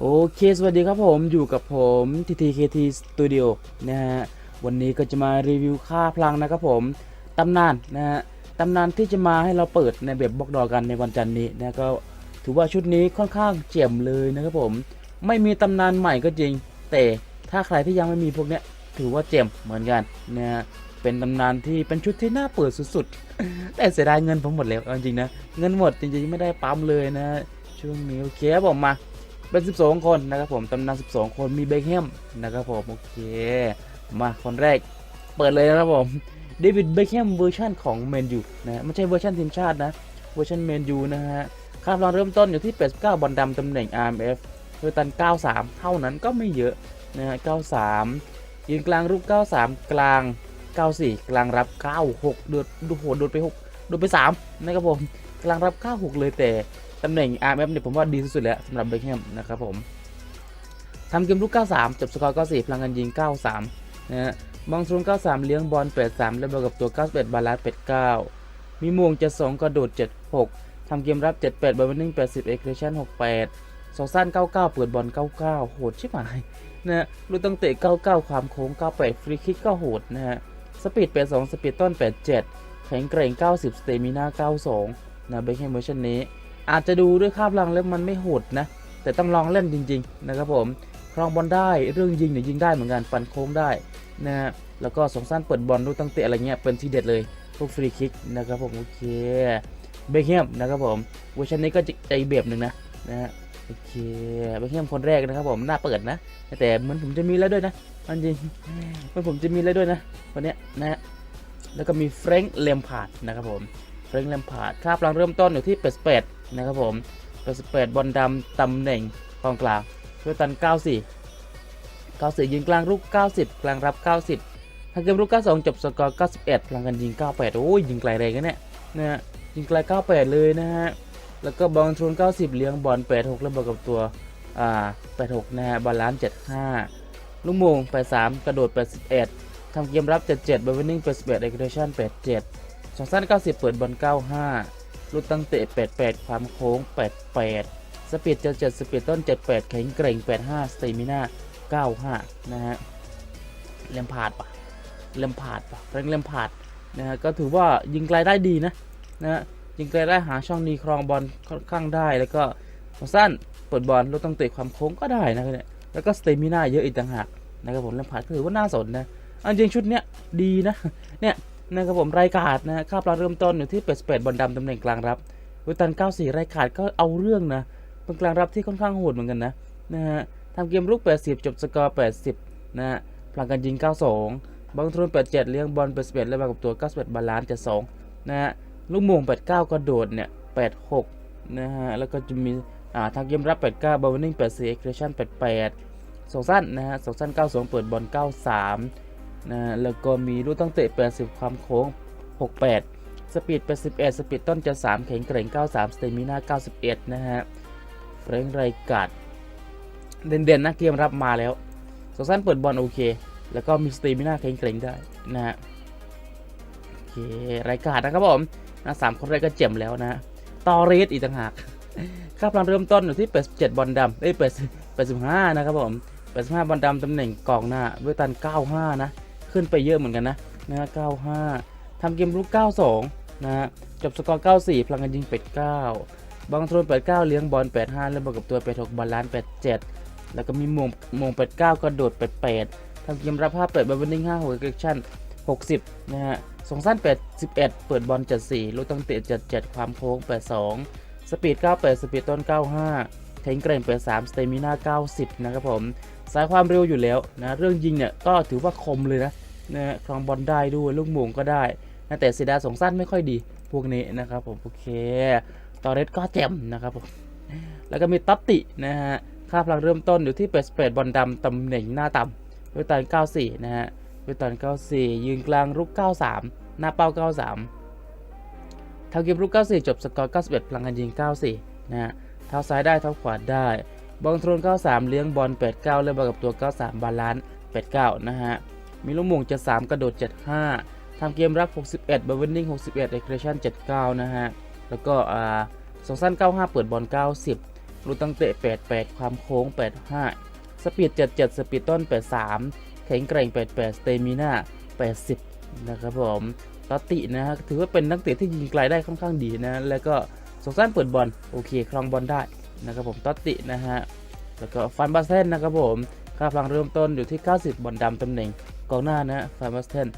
โอเค สวัสดีครับผมอยู่กับผม TTKT Studio นะฮะ วันนี้ก็จะมารีวิวค่าพลังนะครับผมตำนานนะฮะตำนานที่จะมาให้เราเปิดในแบบบล็อกดอกันในวันจันทร์นี้นะก็ถือว่าชุดนี้ค่อนข้างเจียมเลยนะครับผม ไม่มีตำนานใหม่ก็จริง แต่ถ้าใครที่ยังไม่มีพวกเนี้ยถือว่าเจียมเหมือนกันนะฮะเป็นตำนานที่เป็นชุดที่น่าเปิดสุดๆ แต่เสียดายเงินผมหมดแล้วจริงๆนะเงินหมดจริงๆไม่ได้ปั๊มเลยนะช่วงนี้โอเคผมมา เป็น 12 คนนะครับผมตำนาน 12 คนมีเบคแฮมนะครับผมโอเค มาคนแรกเปิดเลยนะครับผมเดวิดเบคแฮมเวอร์ชันของแมนยูนะไม่ใช่เวอร์ชันทีมชาตินะเวอร์ชันแมนยูนะฮะค่าพลังเริ่มต้นอยู่ที่ 89 บอลดำตำแหน่ง RMF เวอร์ตัน 93 เท่านั้นก็ไม่เยอะนะฮะ 93 ยืนกลางรูป 93 กลาง 94 กลางรับ 96 โดดดูโหโดดไป 6 โดดไป 3 นะครับผม กลางรับ 96 เลยแต่ ตำแหน่ง RMF เนี่ยผมว่าดีสุดแล้วสำหรับเบคแฮมนะครับผมทำเกมลุก 93 จบสกอร์ 94 พลังงานยิง 93 นะฮะบองทรูน93 เลี้ยงบอล 83 และบอลกับตัว 91 บาลานซ์89 มีมวง 72 กระโดด 76 ทำเกมรับ 78บอลวินนิ่ง80 เอ็กเ t ชั่น 68สองสั้น 99 เปิดบอล 99 โหดชิบหายนะฮะลูกตั้งเตะ 99 ความโค้ง 98 ฟรีคิกก็โหดนะฮะ สปีด 82 สปีดต้น 87 แข็งแกร่ง 90 สเตมิน่า 92 นะเบคแฮมเวอร์ชันนี้ อาจจะดูด้วยคาพลังแล้วมันไม่โหดนะ แต่ต้องลองเล่นจริง ๆ นะครับผมครองบอลได้เรื่องยิงเนี่ยยิงได้เหมือนกันฟันโค้งได้นะฮะแล้วก็สองสั้นเปิดบอลลูกตั้งเตะอะไรเงี้ยเป็นทีเด็ดเลยพวกฟรีคิกนะครับผมโอเคเบคแฮมนะครับผมเวอร์ชันนี้ก็ใจแบบหนึ่งนะนะฮะโอเคเบคแฮมคนแรกนะครับผมหน้าเปิดนะ แต่เหมือนผมจะมีแล้วด้วยนะอันจริงเหมันผมจะมีแล้วด้วยนะวันเนี้ยนะฮะแล้วก็มีเฟรงค์เลมพาร์ดนะครับผมเฟรงค์แลมพาร์ดคาพลังเริ่มต้นอยู่ที่88 นะครับผม88บอลดำตำแหน่งกองกลางเพื่อตัน 94 94 ยิงกลางรุก90 กลางรับ 90ถ้าเกมรุก92 จบสกอร์ 91 พลังกันยิง 98 โอ้ยยิงไกลแรงกันเนี่ยนะฮะยิงไกล 98 เลยนะฮะ แล้วก็บอลทรวน90 เลี้ยงบอล 86 แล้วบอลกับตัว อ่า 86 นะฮะ บอลล้าน 75 ลูกโมง83 กระโดด 81ทำเกมรับ 77บอลวินนิ่ง 81เอ็กเ t ชั่น 87สองสั้น90 เปิดบอล 95 ลูกตั้งเตะ88 ความโค้ง 88 สปีด77สปีดต้น 78 แข็งเกร่ง 85 สเตมิน่า 95 นะฮะเลมพาดปะเลมพาดปะเร่งเลมพาดนะฮะก็ถือว่ายิงไกลได้ดีนะนะฮะยิงไกลได้หาช่องดีครองบอลค่อนข้างได้แล้วก็สั้นเปิดบอลลูกตั้งเตะความโค้งก็ได้นะเนี่ยแล้วก็สเตมิน่าเยอะอีกต่างหากนะครับผมเลมพาดก็ถือว่าน่าสนนะอันจริงชุดเนี้ยดีนะเนี่ย นะครับผมไรายกาดนะค่าปลาเริ่มต้นอยู่ที่88บอลดำตำแหน่งกลางรับวิตัน 94 ไรายกาดก็เอาเรื่องนะเป็นกลางรับที่ค่อนข้างโหดเหมือนกันนะนะฮะทำเกมลุก 80 จบสกอร์ 80 นะฮะพลังการยิง 92บอลทรวน87 เลี้ยงบอล 81 และมากับตัว 91 บาลานซ์72 นะฮะลูกโมง89ก็โดดเนี่ย 86 นะฮะแล้วก็จะมีอ่าทางเกมรับ 89 บอลวินนิ่ง84เอ็กเ t ชั่น88สองสั้นนะฮะสองสั้น 92 เปิดบอล 93 นะแล้วก็มีลูกตั้งเตะ 80 ความโค้ง 68 สปีด 81 สปีดต้นจะ 3 แข็งแกร่ง 93 สเตมิน่า 91 นะฮะเฟรนไรกัดเด่นๆนะเกมรับมาแล้วสองสั้นเปิดบอลโอเค แล้วก็มีสเตมิน่าแข็งแกร่งได้นะฮะโอเคไรกัดนะครับผมนะสามคนแรกก็เจ็มแล้วนะตอเรสอีกต่างหากค่าพลังเริ่มต้นอยู่ที่ 87 บอลดำเอ้ย80 85นะครับผม85 บอลดำตำแหน่งกองหน้าเวตัน 95 นะ ขึ้นไปเยอะเหมือนกันนะนะฮะ95ทำเกมลุก 92 นะฮะจบสกอร์ 94 พลังงานยิง89บางโทรน89 เลี้ยงบอล 85 แล้วบวกกับตัว86บอลล้าน 87 แล้วก็มีมงมง89 กระโดด 88ทำเกมรับ58บอลวินนิ่ง5 6เอ็กชั่น60 นะฮะสองสั้น81 เปิดบอล 74 ลูกตั้งเตะ77 ความโค้ง 82 สปีด 98 สปีดต้น 95แข็งแกร่ง83 สเตมิน่า 90 นะครับผม สายความเร็วอยู่แล้วนะเรื่องยิงเนี่ยก็ถือว่าคมเลยนะนะครองบอลได้ด้วยลูกโมงก็ได้นะแต่เสียดายสองสั้นไม่ค่อยดี พวกนี้นะครับผมโอเคตอเรสก็แจ่มนะครับผมแล้วก็มีตัตตินะฮะค่าพลังเริ่มต้นอยู่ที่88บอลดำตำแหน่งหน้าต่ำเวตัน94 นะฮะเวตัน94 ยืนกลางรุก 93 หน้าเป้า 93ทาเกมรุก 94 จบสกอร์ 91 พลังงานยิง 94 นะฮะเท้าซ้ายได้เท้าขวาได้ บอลโทรน93 เลี้ยงบอล 89 เล่นบอลกับตัว 93 บาลานซ์ 89 นะฮะ มีลูกม่งจะ3กระโดด 75 ทำเกมรับ 61บอลวินนิ่ง61เอ็กเ t ชั่น 79 นะฮะ แล้วก็อ่าสองสั้น 95 เปิดบอล 90 รูตั้งเตะ 88 ความโค้ง 85 สปีด 77 สปีดต้น 83 แข็งแกร่ง 88 สเตมิน่า 80 นะครับผมตตตินะฮะ ถือว่าเป็นนักเตะที่ยิงไกลได้ค่อนข้างดีนะ แล้วก็สองสั้นเปิดบอล โอเคครองบอลได้ นะครับผมตอตินะฮะแล้วก็ฟันบาสเทนนะครับผมค่าพลังเริ่มต้นอยู่ที่ 90 บอลดำตำแหน่งกองหน้านะฟันบาสเทน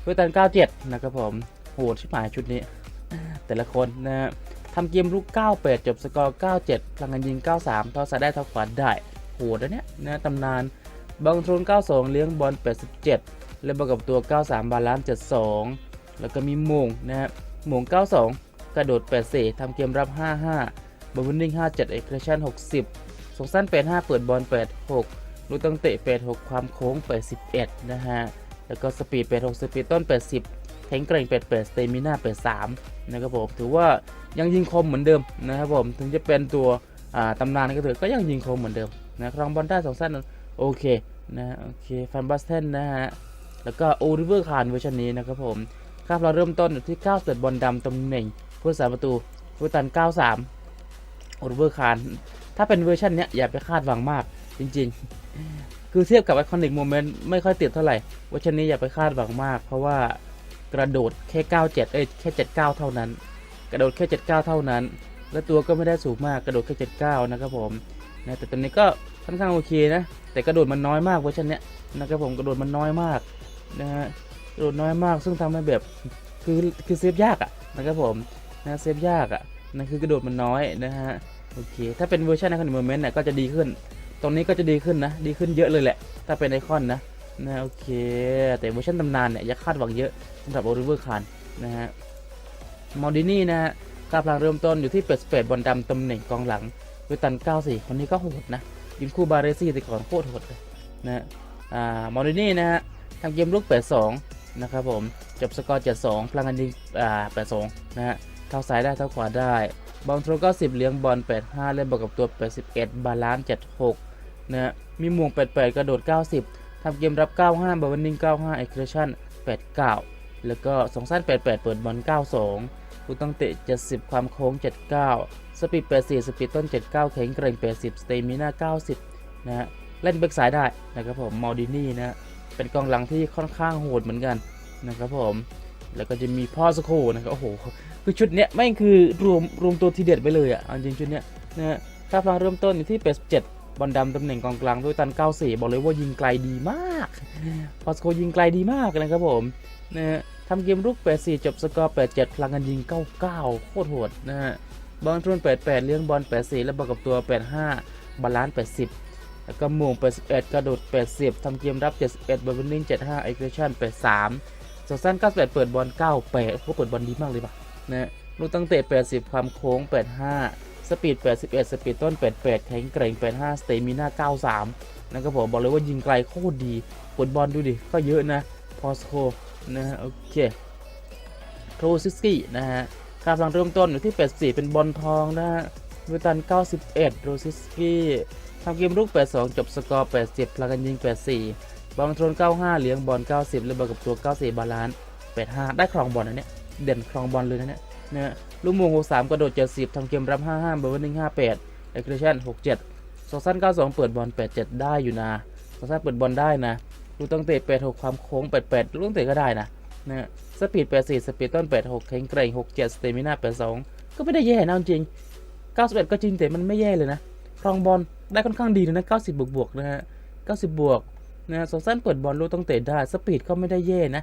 เพื่อตัน 97 นะครับผมโหดชิบหายชุดนี้ แต่ละคนนะฮะทำเกมลุก 98 จบสกอร์ 97 พลังงานยิง 93ทอซ้ายได้ทอขวาได้โหดนะเนี่ยนะตำนานบอลทรน92 เลี้ยงบอล 87เล่นบอลกับตัว 93 บาลานซ์ 72 แล้วก็มีมงนะฮะมง92 กระโดด 84ทำเกมรับ 55 บอลวินนิ่ง57เอ็กซ์ชั่น60ส่งสั้น 85 เปิดบอล 86 ลูกตั้งเตะ 86 ความโค้ง 81 นะฮะ แล้วก็สปีด 86 สปีดต้น 80แข็งแกร่ง 88 สเตมิน่า 83 นะครับผม ถือว่ายังยิงคมเหมือนเดิมนะครับผม ถึงจะเป็นตัวตำนานก็เถอะก็ยังยิงคมเหมือนเดิมนะครองบอลได้สองสั้นโอเคนะโอเคแฟนบัสเทนนะฮะ แล้วก็โอริเวอร์คานเวอร์ชันนี้นะครับผมครับเราเริ่มต้นอยู่ที่9เสร์ฟบอลดำตำแหน่งผู้สาประตูผู้ตัน 93 โอเวอร์คานถ้าเป็นเวอร์ชันเนี้ยอย่าไปคาดหวังมากจริงๆ คือเทียบกับไอคอนิกโมเมนต์ไม่ค่อยติดเท่าไหร่เวอร์ชันนี้อย่าไปคาดหวังมาก เพราะว่ากระโดดแค่ 97 เอ้ยแค่ 79 เท่านั้น กระโดดแค่ 79 เท่านั้น และตัวก็ไม่ได้สูงมากกระโดดแค่ 79 นะครับผมนะแต่ตัวนี้ก็ค่อนข้างโอเคนะ แต่กระโดดมันน้อยมากเวอร์ชันเนี้ยนะครับผมกระโดดมันน้อยมากนะฮะกระโดดน้อยมากซึ่งทำให้แบบคือคือเซฟยากอะนะครับผมนะเซฟยากอะ นั่นคือกระโดดมันน้อยนะฮะโอเค ถ้าเป็นเวอร์ชันในคอนโมเมนต์เนี่ยก็จะดีขึ้น ตรงนี้ก็จะดีขึ้นนะ ดีขึ้นเยอะเลยแหละ ถ้าเป็นไอคอนนะนะโอเค แต่เวอร์ชันตำนานเนี่ยอย่าคาดหวังเยอะสำหรับโอริเวอร์คานนะฮะมอลดินี่นะฮะค่าพลังเริ่มต้นอยู่ที่88บอลดำตำแหน่งกองหลังด้วตัน 94 คนนี้ก็โหดนะยิงคู่บาเรซี่แต่ก่อนโคตรโหดเลยนะฮะอ่ามอลดินี่นะฮะทำเกมลุก82 นะครับผม จบสกอร์ 72 พลังงานยิงอ่า 82 นะฮะ เท้าซ้ายได้เท้าขวาได้ บอลโทร90เลี้ยงบอล 85 เล่นบอลกับตัว 81 บาลานซ์ 76 นะฮะมีหมวง 88 กระโดด 90 ทำเกมรับ 95บอลวันนิ่ง 95 เอ็กซ์ชั่น 89 แล้วก็สองสั้น 88 เปิดบอล 92ผู้ต้องเตะ 70 ความโค้ง 79 สปีด 84 สปีดต้น 79 แข็งแกร่ง 80 สเตมิน่า 90 นะฮะ เล่นแบ็กซ้ายได้นะครับผม มอลดินี่นะฮะเป็นกองหลังที่ค่อนข้างโหดเหมือนกันนะครับผม แล้วก็จะมีพ่อสโคนะครับ โอ้โห คือชุดเนี้ยไม่คือรวมรวมตัวทีเด็ดไปเลยอะจริงชุดเนี้ยนะฮะค่าพลังเริ่มต้นอยู่ที่87บอลดำตำแหน่งกองกลางด้วยตัน 94 บอกเลยว่ายิงไกลดีมากพอสโคยิงไกลดีมากนะครับผมนะฮะทำเกมรุก 84 จบสกอร์ 87 พลังงานยิง 99 โคตรโหดนะฮะบอลทรวน88 เลี้ยงบอล 84 แล้วบอลกับตัว 85 บาลานซ์ 80 แล้วก็หม่ง81 กระโดด 80 ทำเกมรับ 71 บอลวินนิ่ง 75 เอ็กซ์ชั่น 83ส่วนสั้น 98 เปิดบอล 98โคตรเปิดบอลดีมากเลยป่ะ นะลูกตั้งเตะ 80 ความโค้ง 85 สปีด 81 สปีดต้น 88 แข็งแกร่ง 85 สเตมิน่า 93 นะครับผมบอกเลยว่ายิงไกลโคตรดีกดบอลดูดิ ก็เยอะนะ พอสโคนะฮะ โอเคโทซิสกี้นะฮะค่าพลังเริ่มต้นอยู่ที่ 84 เป็นบอลทองนะฮะวิตัน 91 โรซิสกี้ทำเกมรุก82 จบสกอร์ 80 พลังกันยิง 84 บอลทรน95 เลี้ยงบอล 90เลยบอลกับตัว 94 บาลานซ์85 ได้ครองบอลนะเนี่ย เด่นครองบอลเลยนะเนี่ย นะลูกมง63 กระโดด 70ทำเกมรับ 55 เบอร์วันหนึ่ง58เอ็กซ์ชั่น67สองสั้น92 เปิดบอล 87 ได้อยู่นะสองสั้นเปิดบอลได้นะลูกตั้งเตะ86 ความโค้ง 88 ลูกตั้งเตะก็ได้นะนะสปีด 84 สปีดต้น 86 แข็งแกร่ง 67 สเตมิน่า 82 ก็ไม่ได้แย่นะเอาจริง 91 ก็จริงแต่มันไม่แย่เลยนะครองบอลได้ค่อนข้างดีเลยนะ 90 บวกบวกนะฮะ 90 บวกนะฮะสองสั้นเปิดบอลลูกตั้งเตะได้ สปีดก็ไม่ได้แย่นะ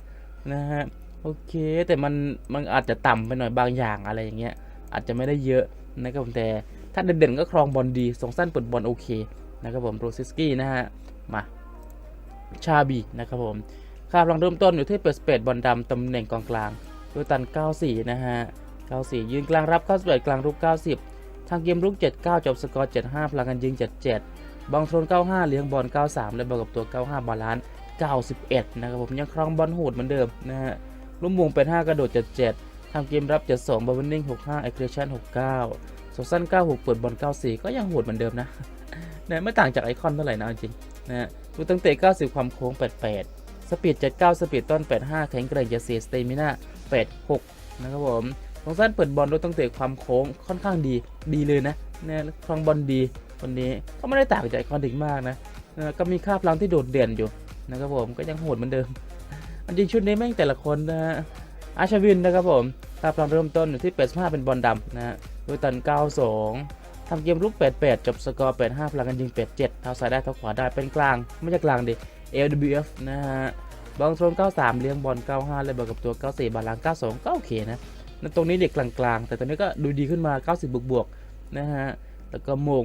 นะฮะ โอเค แต่มันมันอาจจะต่ำไปหน่อยบางอย่างอะไรอย่างเงี้ยอาจจะไม่ได้เยอะนะครับผมแต่ถ้าเด่นๆก็ครองบอลดีสองสั้นเปิดบอลโอเคนะครับผมโรซิสกี้นะฮะมาชาบีนะครับผมค่าพลังเริ่มต้นอยู่ที่เปิดสเปดบอลดำตำแหน่งกองกลางด้วยตัน 94 นะฮะ 94 ยืนกลางรับ91กลางรุก 90 ทางเกมรุก 79 จบสกอร์ 75 พลังกันยิง 77 บองโทน 95 เลี้ยงบอล 93 และบอลกับตัว 95 บาลานซ์91 นะครับผมยังครองบอลโหดเหมือนเดิมนะฮะ ลุ่มวงเป็น 5 กระโดด 77ทำเกมรับ 72บอลวินนิ่ง65เอ็กซ์ชั่น69สสั้น 96 เปิดบอล 94 ก็ยังโหดเหมือนเดิมนะนะไม่ต่างจากไอคอนเท่าไหร่นะจริงนะฮะลูตั้งเตะ 90 ความโค้ง 88 สปีด 79 สปีดต้น 85 แข็งแกร่งจะเสียสเตมิน่า86 นะครับผมสสั้นเปิดบอลลูตั้งเตะความโค้งค่อนข้างดี ดีเลยนะนะครองบอลดีคนนี้ก็ไม่ได้ต่างจากไอคอนดิกมากนะนะก็มีค่าพลังที่โดดเด่นอยู่นะครับผมก็ยังโหดเหมือนเดิม อันจริงชุดนี้แม่งแต่ละคนนะฮะอาชวินนะครับผมค่าพลังเริ่มต้นอยู่ที่ 85 เป็นบอลดำนะฮะดยตัน 92ทำเกมลุก 88 จบสกอร์ 85พลังกันยิง 87 เท้าซ้ายได้เท้าขวาได้เป็นกลาง ไม่ใช่กลางดิ LWF นะฮะบอลโซน93 เลี้ยงบอล 95 เลยบอลกับตัว 94 บาลาน92 ก็โอเคนะตรงนี้เด็กกลางๆ แต่ตอนนี้ก็ดูดีขึ้นมา 90 บวกบวกๆนะฮะ แล้วก็โมง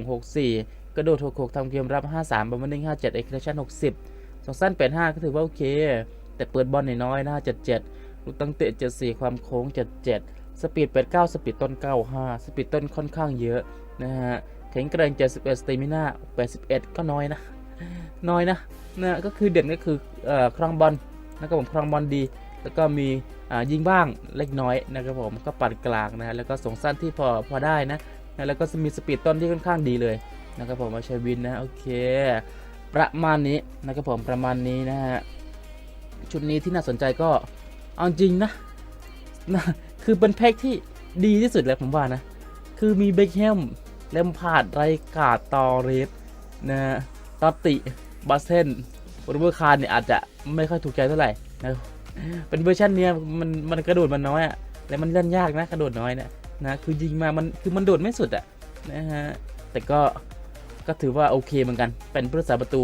64 กระโดด 66ทำเกมรับ 53บอลมันนิ่ง57 เอ็กซ์ชั่น60สองสั้น85 ก็ถือว่าโอเค แต่เปิดบอลน้อยๆนะ77 ลูกตั้งเตะ 74 ความโค้ง 77 สปีด 89 สปีดต้น 95 สปีดต้นค่อนข้างเยอะนะฮะแข็งแกร่ง 71 สเตมิน่า 81 ก็น้อยนะ น้อยนะนะก็คือเด่นก็คือครองบอลนะครับผมครองบอลดี แล้วก็มียิงบ้างเล็กน้อยนะครับผมก็ปัดกลางนะฮะแล้วก็ส่งสั้นที่พอพอได้นะนะแล้วก็มีสปีดต้นที่ค่อนข้างดีเลยนะครับผมมาชวินนะโอเค ประมาณนี้นะครับผมประมาณนี้นะฮะ ชุดนี้ที่น่าสนใจก็เอาจริงนะนะ คือเป็นแพ็กที่ดีที่สุดแล้วผมว่านะ คือมีเบคแฮมเลมพาร์ดไรกาดตอเรสนะตอติบัสเซนรูเบอร์คาร์เนี่ยอาจจะไม่ค่อยถูกใจเท่าไหร่นะเป็นเวอร์ชันเนี้ยมันมันกระโดดมันน้อยอะแล้วมันเล่นยากนะกระโดดน้อยเนี่ยนะคือยิงมามันคือมันโดดไม่สุดอะนะฮะแต่ก็ก็ถือว่าโอเคเหมือนกัน เป็นผู้รักษาประตู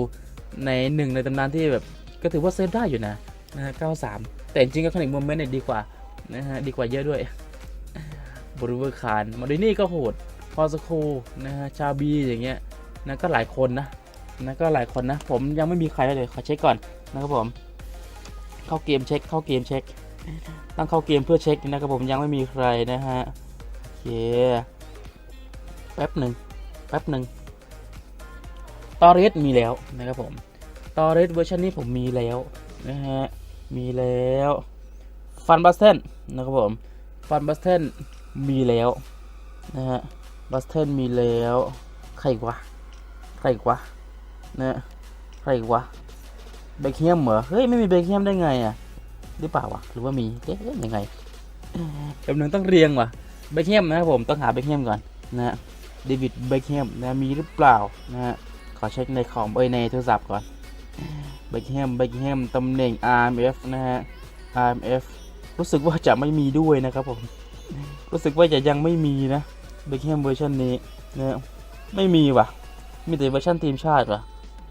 ในหนึ่งในตำนานที่แบบก็ถือว่าเซฟได้อยู่นะ นะฮะ93 แต่จริงก็คอนิกโมเมนต์เนี่ยดีกว่านะฮะดีกว่าเยอะด้วยบรูเวอร์คารมาดินี่ก็โหดพอสโคนะฮะชาบีอย่างเงี้ยนะก็หลายคนนะนะก็หลายคนนะ ผมยังไม่มีใครเลยขอเช็คก่อนนะครับผมเข้าเกมเช็คเข้าเกมเช็คต้องเข้าเกมเพื่อเช็คนะครับผมยังไม่มีใครนะฮะโอเคแป๊บหนึ่งแป๊บหนึ่งตอเรสมีแล้วนะครับผมตอเรสเวอร์ชันนี้ผมมีแล้วนะฮะ มีแล้วฟันบัสเทนนะครับผมฟันบัสเทนมีแล้วนะฮะบัสเทนมีแล้วใครกวะใครกวะนะใครกวะเบคแฮมเหรอเฮ้ยไม่มีเบคแฮมได้ไงอะหรือเปล่าวะหรือว่ามีเอ๊ะยังไงเดี๋ยวนึงต้องเรียงว่ะเบคแฮมนะครับผมต้องหาเบคแฮมก่อนนะฮะเดวิดเบคแฮมนะมีหรือเปล่านะฮะขอเช็คในคอมเอ้ยในโทรศัพท์ก่อน เบคแฮมเบคแฮมตำแหน่ง RMF นะฮะ RMF รู้สึกว่าจะไม่มีด้วยนะครับผม รู้สึกว่าจะยังไม่มีนะเบคแฮมเวอร์ชันนี้นะไม่มีว่ะ มีแต่เวอร์ชันทีมชาติว่ะ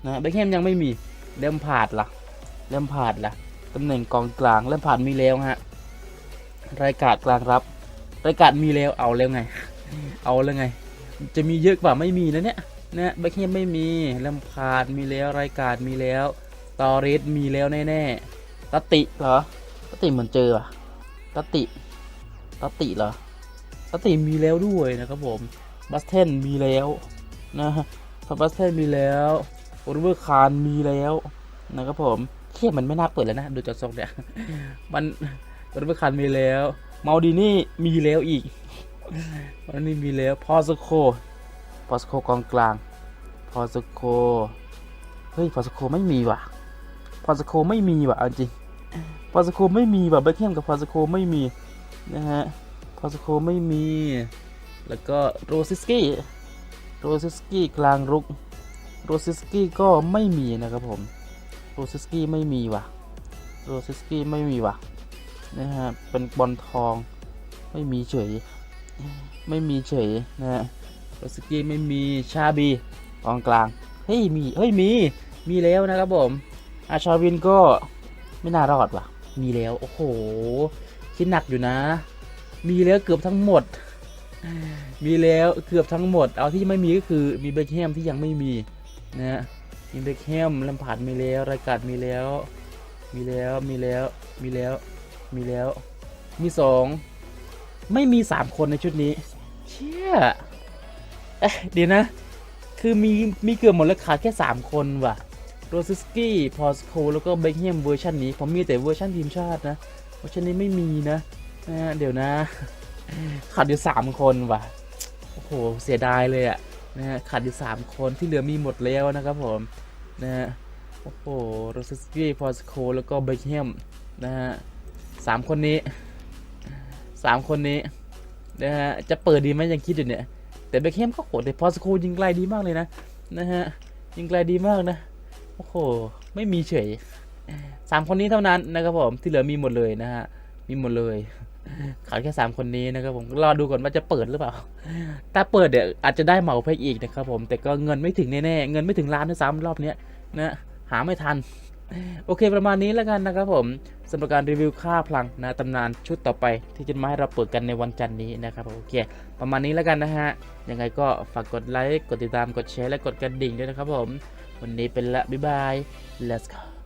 นะเบคแฮมยังไม่มีเลมพาดล่ะเลมพาดล่ะตำแหน่งกองกลางเลมพาดมีแล้วฮะรายการกลางรับ รายการมีแล้วเอาแล้วไง เอาแล้วไง จะมีเยอะกว่าไม่มีนะเนี่ยนะเบคแฮมไม่มีเลมพาดมีแล้วรายการมีแล้ว ตอริสมีแล้วแน่ๆตตติเหรอตตติเหมือนเจอว่ะตตติตตติเหรอสติมีแล้วด้วยนะครับผมบัสเทนมีแล้วนะพอบัสเทนมีแล้วโอเวอร์คารมีแล้วนะครับผมเทียมันไม่น่าเปิดแล้วนะ ดูจากทรงเนี่ยมันโอเวอร์คารมีแล้วมาดินี่มีแล้วอีกมันนี่มีแล้วพอสโคพอสโคกองกลางพอสโคเฮ้ยพอสโคไม่มีว่ะ พอสโคไม่มีว่ะเอาจริงพอสโคไม่มีว่ะเบคแฮมกับพอสโคไม่มีนะฮะพอสโคไม่มี แล้วก็โรซิสกี้โรซิสกี้กลางรุกโรซิสกี้ก็ไม่มีนะครับผมโรซิสกี้ไม่มีว่ะโรซิสกี้ไม่มีว่ะนะฮะเป็นบอลทองไม่มีเฉยไม่มีเฉยนะฮะโรซิสกี้ไม่มีชาบีกองกลางเฮ้ยมีเฮ้ยมีมีแล้วนะครับผม อาชาวินก็ไม่น่ารอดว่ะ มีแล้ว โอ้โห คิดหนักอยู่นะ มีแล้วเกือบทั้งหมด มีแล้วเกือบทั้งหมด เอาที่ไม่มีก็คือมีเบคแฮมที่ยังไม่มีนะฮะมีเบคแฮมลัมพาดมีแล้วรายการมีแล้ว มีแล้วมีแล้วมีแล้วมีแล้ว มีสองไม่มีสามคนในชุดนี้ เชี่ยเอ๊ะเดี๋ยวนะ คือมีมีเกือบหมดแล้วขาดแค่สามคนว่ะ โรซิสกี้ พอสโค แล้วก็เบคแฮมเวอร์ชันนี้ผมมีแต่เวอร์ชันทีมชาตินะ เวอร์ชันนี้ไม่มีนะนะเดี๋ยวนะ ขาดอยู่สามคนว่ะ โอ้โห เสียดายเลยอะนะฮะ ขาดอยู่สามคนที่เหลือมีหมดแล้วนะครับผมนะฮะ โอ้โห โรซิสกี้ พอสโค แล้วก็เบคแฮมนะฮะสามคนนี้สามคนนี้นะฮะ จะเปิดดีไหมยังคิดอยู่เนี่ย แต่เบคแฮมก็โหดแต่พอสโคยิงไกลดีมากเลยนะ นะฮะ ยิงไกลดีมากนะ โอ้โห ไม่มีเฉยสามคนนี้เท่านั้นนะครับผม ที่เหลือมีหมดเลยนะฮะ มีหมดเลย ขาดแค่สามคนนี้นะครับผม รอดูก่อนว่าจะเปิดหรือเปล่า ถ้าเปิดเดี๋ยวอาจจะได้เหมาไปอีกนะครับผม แต่ก็เงินไม่ถึงแน่ๆ เงินไม่ถึงล้านด้วยซ้ำรอบเนี้ยนะ หาไม่ทัน โอเคประมาณนี้แล้วกันนะครับผมสำหรับการรีวิวค่าพลังนะตำนานชุดต่อไป ที่จะมาให้เราเปิดกันในวันจันทร์นี้นะครับผมโอเค ประมาณนี้แล้วกันนะฮะ ยังไงก็ฝากกดไลค์ กดติดตาม กดแชร์ และกดกระดิ่งด้วยนะครับผม วันนี้เป็นละบ๊ายบาย let's go